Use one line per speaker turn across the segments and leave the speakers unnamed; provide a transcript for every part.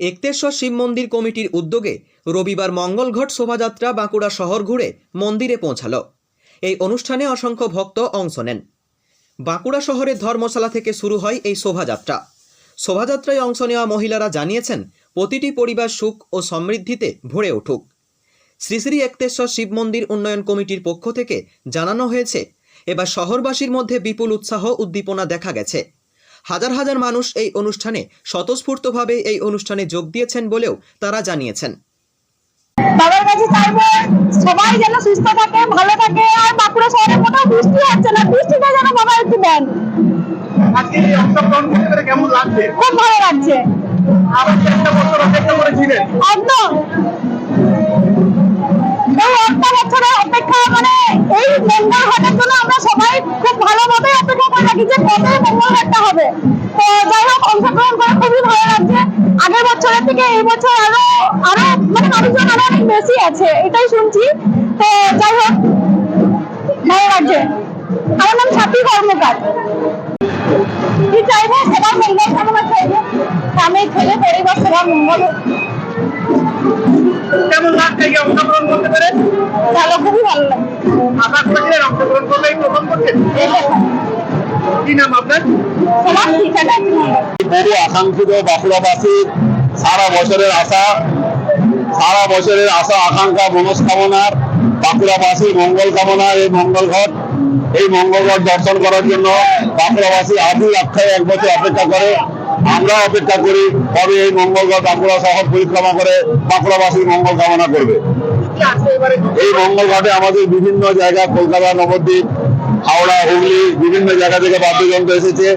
একতেশ্বর শিব মন্দির কমিটির উদ্যোগে রবিবার মঙ্গলঘট শোভাযাত্রা বাঁকুড়া শহর ঘুরে মন্দিরে পৌঁছালো। এই অনুষ্ঠানে অসংখ্য ভক্ত অংশ নেন। বাঁকুড়া শহরের ধর্মশালা থেকে শুরু হয় এই শোভাযাত্রা। শোভাযাত্রায় অংশ নেওয়া মহিলারা জানিয়েছেন, প্রতিটি পরিবার সুখ ও সমৃদ্ধিতে ভরে উঠুক। শ্রী শ্রী একতেশ্বর শিব মন্দির উন্নয়ন কমিটির পক্ষ থেকে জানানো হয়েছে, এবার শহরবাসীর মধ্যে বিপুল উৎসাহ উদ্দীপনা দেখা গেছে। হাজার হাজার মানুষ এই অনুষ্ঠানে স্বতঃস্ফূর্তভাবে এই অনুষ্ঠানে যোগ দিয়েছেন বলেও তারা জানিয়েছেন।
বাবার কাছে চাইব সবাই যেন সুস্থ থাকে ভালো থাকে আর বাঁকুড়া শহরে কোথাও বৃষ্টি হচ্ছে না বৃষ্টিটা যেন বাবা একটু দেন খুব ভালো লাগছে।
অপেক্ষা
একদম। এই অপেক্ষা মানে এই মঙ্গল ঘাটের জন্য আমরা সবাই খুব ভালো মতো যে ঘাটটা হবে। তো যাই হোক অংশগ্রহণ করে খুবই ভালো লাগছে। আগের বছরের থেকে এই বছর আরও আরও মানে মানুষজন আরও অনেক বেশি আছে এটাই শুনছি। তো যাই হোক ভালো লাগছে। আমার নাম ছাপি কর্মকার। কি চাইব? সবার মঙ্গল কামনা চাইব। স্বামী ছেলে পরিবার সবার মঙ্গল।
কেমন লাগছে অংশগ্রহণ করতে পেরে?
ভালো খুবই ভালো লাগে
আশা করেছিলেন অংশগ্রহণ করলে প্রথম করছেন? কি নাম আপনার?
বহু আকাঙ্ক্ষিত বাঁকুড়াবাসীর সারা বছরের আশা সারা বছরের আশা আকাঙ্ক্ষা মনস্কামনার বাঁকুড়াবাসীর মঙ্গল কামনা এই মঙ্গল ঘট এই মঙ্গল ঘট দর্শন করার জন্য বাঁকুড়াবাসী আদি অক্ষয় এক বছর অপেক্ষা করে। আমরা অপেক্ষা করি কবে এই মঙ্গল ঘট বাঁকুড়া শহর পরিক্রমা করে বাঁকুড়াবাসীর মঙ্গল কামনা করবে। এই মঙ্গল ঘাটে আমাদের বিভিন্ন জায়গা কলকাতা নবদ্বীপ হাওড়া, হুগলি বিভিন্ন জায়গা থেকে বাদ্যযন্ত্র এসেছে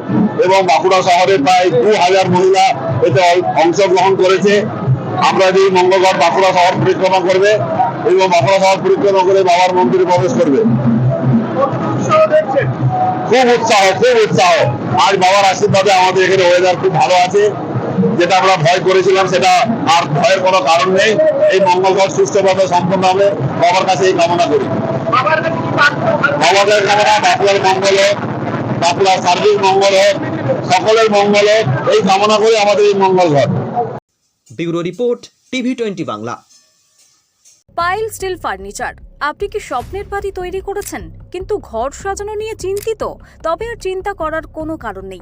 এবং বাঁকুড়া শহরে প্রায় দু হাজার মহিলা এতে অংশগ্রহণ করেছে। আমরা যে মঙ্গলঘাট বাঁকুড়া শহর পরিক্রমা করবে এবং বাঁকুড়া শহর পরিক্রমা করে বাবার মন্দিরে প্রবেশ করবে। খুব উৎসাহ খুব উৎসাহ। আজ বাবার আশীর্বাদে আমাদের এখানে ওয়েদার খুব ভালো আছে। যেটা আমরা ভয় করেছিলাম, সেটা আর ভয়ের কোনো কারণ নেই। এই মঙ্গলঘাট সুস্থভাবে সম্পন্ন হবে। বাবার কাছে এই কামনা করি।
বাবার
কামনা বাঁকুড়ার মঙ্গল হোক বাঁকুড়ার সার্বিক মঙ্গল হোক সকলের মঙ্গল হোক এই কামনা করে আমাদের এই মঙ্গল ঘট
bureau report TV twenty Bangla.
Pile steel furniture. আপনি কি স্বপ্নের বাড়ি তৈরি করেছেন? কিন্তু ঘর সাজানো নিয়ে চিন্তিত। তবে আর চিন্তা করার কোনো কারণ নেই।